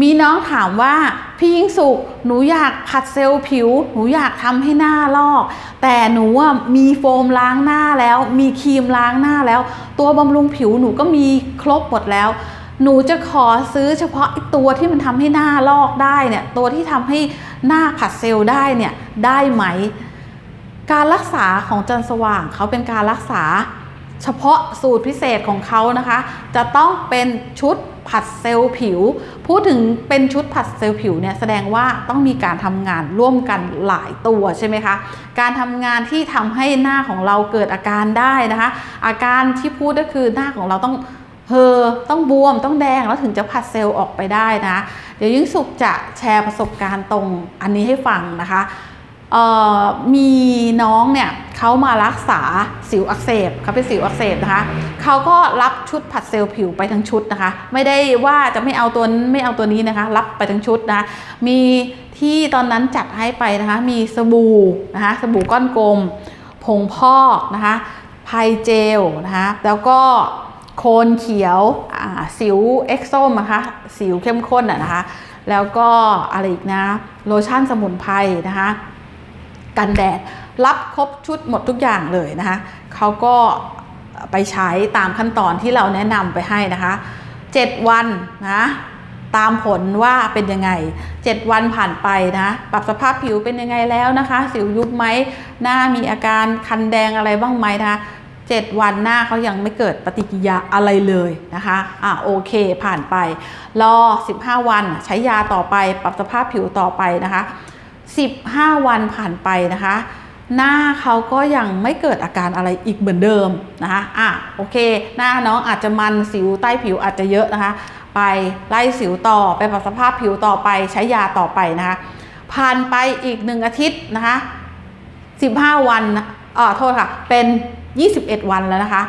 มีน้องถามว่าพี่ยิ่งสุขหนูอยากผัดเซลล์ผิว หนูอยากทำให้หน้าลอก แต่หนูอะมีโฟมล้างหน้าแล้ว มีครีมล้างหน้าแล้ว ตัวบำรุงผิวหนูก็มีครบหมดแล้ว หนูจะขอซื้อเฉพาะไอ้ตัวที่มันทำให้หน้าลอกได้เนี่ยตัวที่ทำให้หน้าผัดเซลล์ได้เนี่ยได้ไหม การรักษาของจันสว่างเขาเป็นการรักษา เฉพาะสูตรพิเศษของเขานะคะ จะต้องเป็นชุด ผัดเซลล์ผิว พูดถึงเป็นชุดผัดเซลล์ผิวเนี่ยแสดงว่าต้องมีการทำงานร่วมกันหลายตัวใช่ไหมคะ การทำงานที่ทำให้หน้าของเราเกิดอาการได้นะคะ อาการที่พูดก็คือหน้าของเราต้องเฮอต้องบวมต้องแดงแล้วถึงจะผัดเซลล์ออกไปได้นะ เดี๋ยวยิ่งสุขจะแชร์ประสบการณ์ตรงอันนี้ให้ฟังนะคะ มีน้องเนี่ยเขามารักษาสิวอักเสบเขาเป็นสิวอักเสบนะคะเขาก็รับชุดผัดเซลล์ผิวไปทั้งชุดนะคะ ไม่ได้ว่าจะไม่เอาตัวไม่เอาตัวนี้นะคะ รับไปทั้งชุดนะะมีที่ตอนนั้นจัดให้ไปนะคะ มีสบู่นะคะสบู่ก้อนกลม ผงพอกนะคะไพเจลนะคะแล้วก็โคนเขียวสิวเอ็กโซมนะคะสิวเข้มข้นอะนะคะ แล้วก็อะไรอีกนะโลชั่นสมุนไพรนะคะ กันแดด รับครบชุดหมดทุกอย่างเลยนะคะเขาก็ไปใช้ตามขั้นตอนที่เราแนะนำไปให้นะคะ 7 วันนะตามผลว่าเป็นยังไง 7 วันผ่านไปนะปรับสภาพผิวเป็นยังไงแล้วนะคะ สิวยุบไหมหน้ามีอาการคันแดงอะไรบ้างไหมนะคะ7 วันหน้าเขายังไม่เกิดปฏิกิริยาอะไรเลยนะคะอะโอเคผ่านไป รอ 15 วันใช้ยาต่อไป ปรับสภาพผิวต่อไปนะคะ 15 วันผ่านไปนะคะ หน้าเขาก็ยังไม่เกิดอาการอะไรอีกเหมือนเดิมนะคะอะโอเค หน้าน้องอาจจะมันสิวใต้ผิวอาจจะเยอะนะคะ ไปไล่สิวต่อไปปรับสภาพผิวต่อไปใช้ยาต่อไปนะคะผ่านไปอีกหนึ่งอาทิตย์นะคะ15 วันอ่อโทษค่ะเป็น 21 วันแล้วนะคะ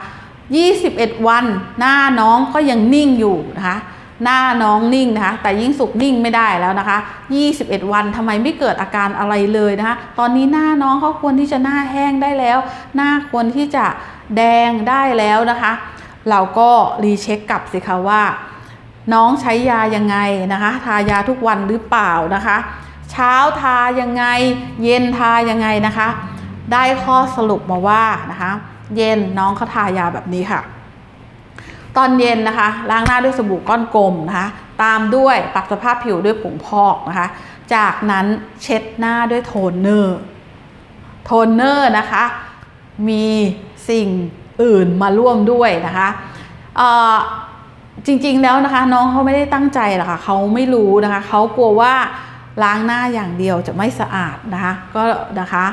21 วันหน้าน้องก็ยังนิ่งอยู่นะคะ หน้าน้องนิ่งนะคะ แต่ยิ่งสุกนิ่งไม่ได้แล้วนะคะ 21 วันทำไมไม่เกิดอาการอะไรเลยนะคะ ตอนนี้หน้าน้องเขาควรที่จะหน้าแห้งได้แล้ว หน้าควรที่จะแดงได้แล้วนะคะ เราก็รีเช็คกลับสิคะว่า น้องใช้ยายังไงนะคะ ทายาทุกวันหรือเปล่านะคะ เช้าทายังไง เย็นทายังไงนะคะ ได้ข้อสรุปมาว่านะคะ เย็นน้องเขาทายาแบบนี้ค่ะ ตอนเย็นนะคะ ล้างหน้าด้วยสบู่ก้อนกลมนะคะ ตามด้วยปรับสภาพผิวด้วยผงพอกนะคะ จากนั้นเช็ดหน้าด้วยโทนเนอร์ โทนเนอร์นะคะ มีสิ่งอื่นมาร่วมด้วยนะคะจริงๆแล้วนะคะน้องเขาไม่ได้ตั้งใจหรอกค่ะเขาไม่รู้นะคะเขากลัวว่าล้างหน้าอย่างเดียวจะไม่สะอาดนะคะ ก็นะคะ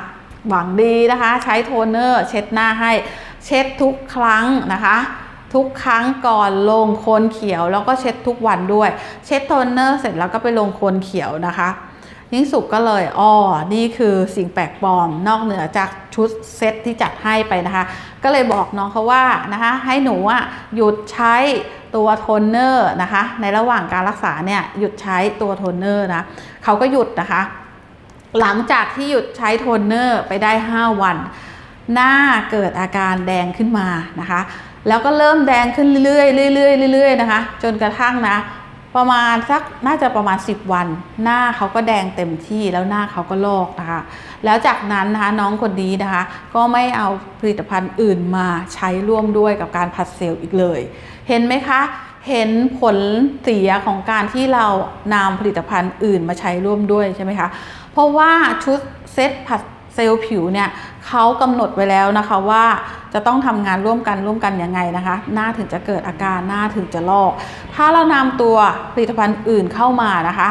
หวังดีนะคะ ใช้โทนเนอร์ เช็ดหน้าให้เช็ดทุกครั้งนะคะ ทุกครั้งก่อนลงโคนเขียว แล้วก็เช็ดทุกวันด้วย เช็ดโทนเนอร์เสร็จแล้วก็ไปลงโคนเขียวนะคะยิ่งสุกก็เลยอ๋อนี่คือสิ่งแปลกปลอมนอกเหนือจากชุดเซตที่จัดให้ไปนะคะ ก็เลยบอกน้องเขาว่านะคะ ให้หนูอะหยุดใช้ตัวโทนเนอร์นะคะ ในระหว่างการรักษาเนี่ยหยุดใช้ตัวโทนเนอร์นะเขาก็หยุดนะคะ หลังจากที่หยุดใช้โทนเนอร์ไปได้ 5 วัน หน้าเกิดอาการแดงขึ้นมานะคะ แล้วก็เริ่มแดงขึ้นเรื่อยๆเรื่อยๆเรื่อยๆนะคะ จนกระทั่งนะ ประมาณสักน่าจะประมาณ 10 วัน หน้าเขาก็แดงเต็มที่แล้วหน้าเขาก็ลอกนะคะ แล้วจากนั้นนะคะน้องคนนี้นะคะ ก็ไม่เอาผลิตภัณฑ์อื่นมาใช้ร่วมด้วยกับการผัดเซลล์อีกเลย เห็นไหมคะเห็นผลเสียของการที่เรานำผลิตภัณฑ์อื่นมาใช้ร่วมด้วยใช่ไหมคะ เพราะว่าชุดเซตผัด เซลล์ผิวเนี่ยเขากำหนดไว้แล้วนะคะว่าจะต้องทำงานร่วมกันร่วมกันยังไงนะคะ หน้าถึงจะเกิดอาการหน้าถึงจะลอก ถ้าเรานำตัวผลิตภัณฑ์อื่นเข้ามานะคะ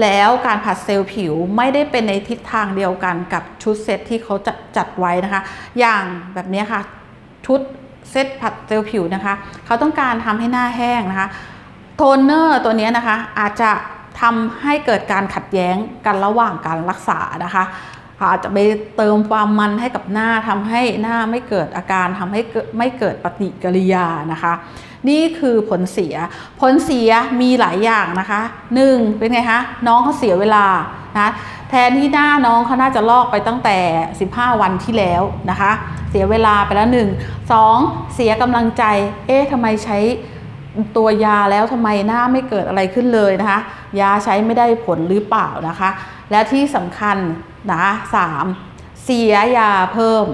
แล้วการผัดเซลล์ผิวไม่ได้เป็นในทิศทางเดียวกันกับชุดเซตที่เขาจะจัดไว้นะคะ อย่างแบบนี้ค่ะชุดเซตผัดเซลล์ผิวนะคะ เขาต้องการทำให้หน้าแห้งนะคะโทนเนอร์ตัวนี้นะคะอาจจะทำให้เกิดการขัดแย้งกันระหว่างการรักษานะคะ อาจจะไปเติมความมันให้กับหน้าทำให้หน้าไม่เกิดอาการทำให้ไม่เกิดปฏิกิริยานะคะ นี่คือผลเสีย ผลเสียมีหลายอย่างนะคะหนึ่งเป็นไงคะน้องเขาเสียเวลานะแทนที่หน้าน้องเขาน่าจะลอกไปตั้งแต่ 15 วันที่แล้วนะคะ เสียเวลาไปแล้วหนึ่งสองเสียกำลังใจ เอ๊ะทำไมใช้ตัวยาแล้วทำไมหน้าไม่เกิดอะไรขึ้นเลยนะคะ ยาใช้ไม่ได้ผลหรือเปล่านะคะ และที่สำคัญ นะสามเสียยาเพิ่ม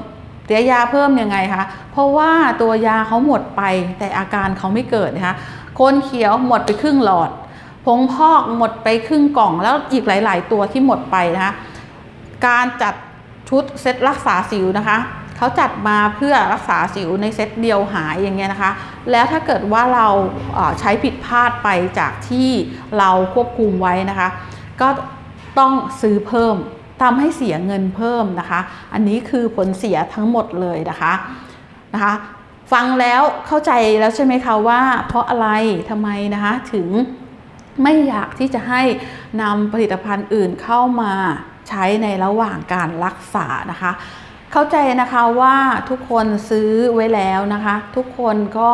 เสียยาเพิ่มยังไงคะ เพราะว่าตัวยาเขาหมดไปแต่อาการเขาไม่เกิดนะคะคนเขียวหมดไปครึ่งหลอด ผงพอกหมดไปครึ่งกล่อง แล้วอีกหลาย ๆ ตัวที่หมดไปนะคะการจัดชุดเซตรักษาสิวนะคะเขาจัดมาเพื่อรักษาสิวในเซตเดียวหายอย่างเงี้ยนะคะ แล้วถ้าเกิดว่าเราเอ่อใช้ผิดพลาดไปจากที่เราควบคุมไว้นะคะ ก็ต้องซื้อเพิ่ม ทำให้เสียเงินเพิ่มนะคะ อันนี้คือผลเสียทั้งหมดเลยนะคะนะคะฟังแล้วเข้าใจแล้วใช่ไหมคะว่า เพราะอะไรทำไมนะคะถึงไม่อยากที่จะให้นำผลิตภัณฑ์อื่นเข้ามาใช้ในระหว่างการรักษานะคะ เข้าใจนะคะว่าทุกคนซื้อไว้แล้วนะคะ ทุกคนก็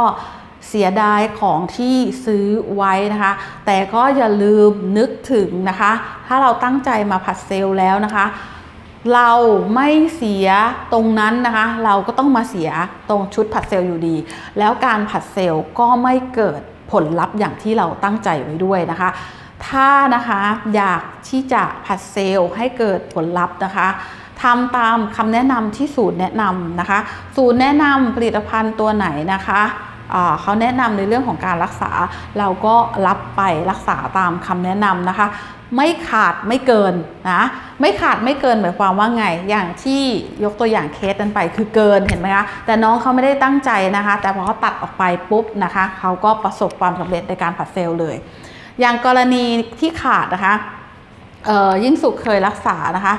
เสียดายของที่ซื้อไว้นะคะ แต่ก็อย่าลืมนึกถึงนะคะ ถ้าเราตั้งใจมาผัดเซลล์แล้วนะคะ เราไม่เสียตรงนั้นนะคะ เราก็ต้องมาเสียตรงชุดผัดเซลล์อยู่ดี แล้วการผัดเซลล์ก็ไม่เกิดผลลัพธ์อย่างที่เราตั้งใจไว้ด้วยนะคะ ถ้านะคะอยากที่จะผัดเซลล์ให้เกิดผลลัพธ์นะคะทำตามคำแนะนำที่ศูนย์แนะนำนะคะศูนย์แนะนำผลิตภัณฑ์ตัวไหนนะคะ เขาแนะนำในเรื่องของการรักษา เราก็รับไปรักษาตามคำแนะนำนะคะ ไม่ขาดไม่เกินนะไม่ขาดไม่เกินหมายความว่าไง อย่างที่ยกตัวอย่างเคสนั้นไปคือเกินเห็นไหมคะแต่น้องเขาไม่ได้ตั้งใจนะคะ แต่พอเขาตัดออกไปปุ๊บนะคะเขาก็ประสบความสำเร็จในการผัดเซลล์เลย อย่างกรณีที่ขาดนะคะยิ่งสุขเคยรักษานะคะ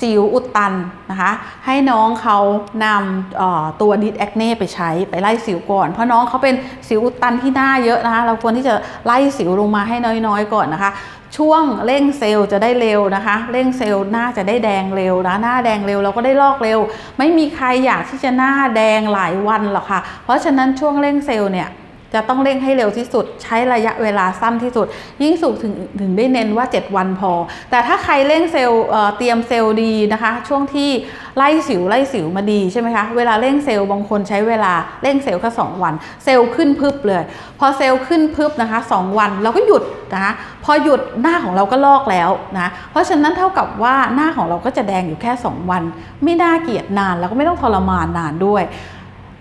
สิวอุดตันนะคะ ให้น้องเขานำตัวดิสแอคเน่ไปใช้ไปไล่สิวก่อน เพราะน้องเขาเป็นสิวอุดตันที่หน้าเยอะนะคะ เราควรที่จะไล่สิวลงมาให้น้อยๆ ก่อนนะคะ ช่วงเร่งเซลล์จะได้เร็วนะคะ เร่งเซลล์หน้าจะได้แดงเร็วนะหน้าแดงเร็วเราก็ได้ลอกเร็ว ไม่มีใครอยากที่จะหน้าแดงหลายวันหรอกค่ะ เพราะฉะนั้นช่วงเร่งเซลล์เนี่ย จะต้องเร่งให้เร็วที่สุด ใช้ระยะเวลาสั้นที่สุด ยิ่งสุดถึงถึงได้เน้นว่า 7 วันพอ แต่ถ้าใครเร่งเซลล์เตรียมเซลล์ดีนะคะ ช่วงที่ไล่สิวไล่สิวมาดีใช่ไหมคะเวลาเร่งเซลล์บางคนใช้เวลาเร่งเซลล์แค่2วัน เซลล์ขึ้นพึบเลย พอเซลล์ขึ้นพึบนะคะ 2 วันเราก็หยุดนะคะพอหยุดหน้าของเราก็ลอกแล้วนะเพราะฉะนั้นเท่ากับว่าหน้าของเราก็จะแดงอยู่แค่ 2 วัน ไม่น่าเกลียดนานแล้วก็ไม่ต้องทรมานนานด้วย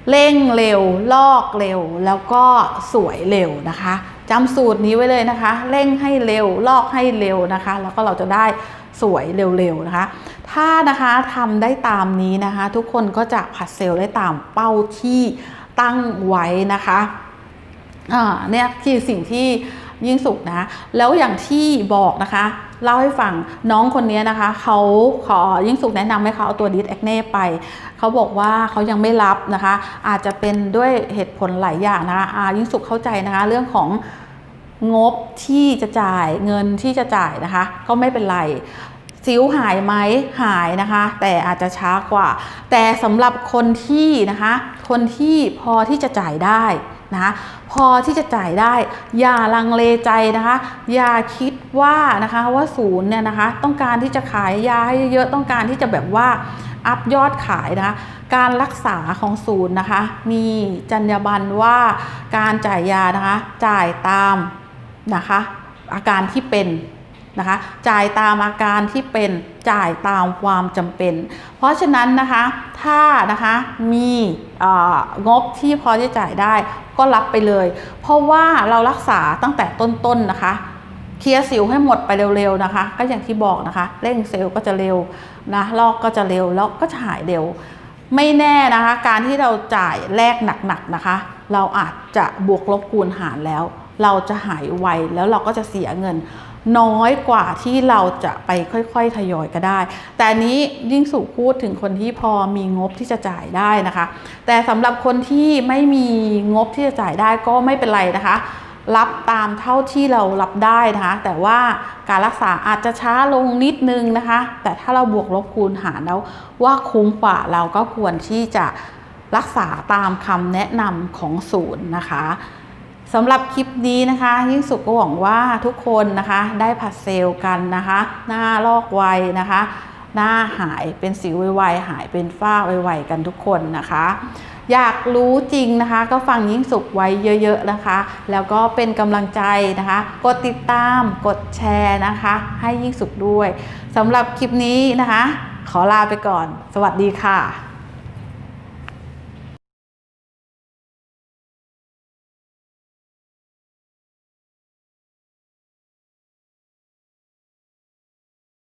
เร่งเร็ว ลอกเร็ว แล้วก็สวยเร็วนะคะจำสูตรนี้ไว้เลยนะคะ เร่งให้เร็ว ลอกให้เร็วนะคะ แล้วก็เราจะได้สวยเร็วๆนะคะ ถ้านะคะทำได้ตามนี้นะคะ ทุกคนก็จะผัดเซลล์ได้ตามเป้าที่ตั้งไว้นะคะอ่าเนี่ยคือสิ่งที่ ยิ่งสุขนะ แล้วอย่างที่บอกนะคะ เล่าให้ฟังน้องคนนี้นะคะเขาขอยิ่งสุขแนะนำให้เขาเอาตัวดิสแอคเน่ไป เขาบอกว่าเขายังไม่รับนะคะ อาจจะเป็นด้วยเหตุผลหลายอย่างนะคะอายิ่งสุขเข้าใจนะคะ เรื่องของงบที่จะจ่ายเงินที่จะจ่ายนะคะ ก็ไม่เป็นไรสิวหายไหมหายนะคะ แต่อาจจะช้ากว่า แต่สำหรับคนที่นะคะ คนที่พอที่จะจ่ายได้ นะคะพอที่จะจ่ายได้ อย่าลังเลใจนะคะ อย่าคิดว่านะคะว่าศูนย์เนี่ยนะคะ ต้องการที่จะขายยาให้เยอะต้องการที่จะแบบว่าอัพยอดขายนะคะการรักษาของศูนย์นะคะ มีจรรยาบรรณว่าการจ่ายยานะคะ จ่ายตามนะคะ อาการที่เป็น นะคะจ่ายตามอาการที่เป็นจ่ายตามความจำเป็น เพราะฉะนั้นนะคะถ้านะคะมีงบที่พอจะจ่ายได้ก็รับไปเลย เพราะว่าเรารักษาตั้งแต่ต้นๆนะคะเคลียร์สิวให้หมดไปเร็วๆนะคะ ก็อย่างที่บอกนะคะเร่งเซลล์ก็จะเร็วนะลอกก็จะเร็วแล้วก็จะหายเร็ว ไม่แน่นะคะ การที่เราจ่ายแลกหนักๆนะคะ เราอาจจะบวกลบคูณหารแล้ว เราจะหายไวแล้วเราก็จะเสียเงิน น้อยกว่าที่เราจะไปค่อยๆทยอยก็ได้ แต่นี้ยิ่งสุพูดถึงคนที่พอมีงบที่จะจ่ายได้นะคะ แต่สำหรับคนที่ไม่มีงบที่จะจ่ายได้ก็ไม่เป็นไรนะคะ รับตามเท่าที่เรารับได้นะคะ แต่ว่าการรักษาอาจจะช้าลงนิดนึงนะคะ แต่ถ้าเราบวกลบคูณหารแล้วว่าคุ้มกว่าเราก็ควรที่จะรักษาตามคำแนะนำของศูนย์นะคะ สำหรับคลิปนี้นะคะ ยิ่งสุขก็หวังว่าทุกคนนะคะได้ผัดเซลล์กันนะคะ หน้าลอกไวนะคะ หน้าหายเป็นสิวไวๆหายเป็นฝ้าไวๆกันทุกคนนะคะ อยากรู้จริงนะคะ ก็ฟังยิ่งสุขไว้เยอะๆนะคะ แล้วก็เป็นกำลังใจนะคะ กดติดตามกดแชร์นะคะ ให้ยิ่งสุขด้วยสำหรับคลิปนี้นะคะ ขอลาไปก่อน สวัสดีค่ะ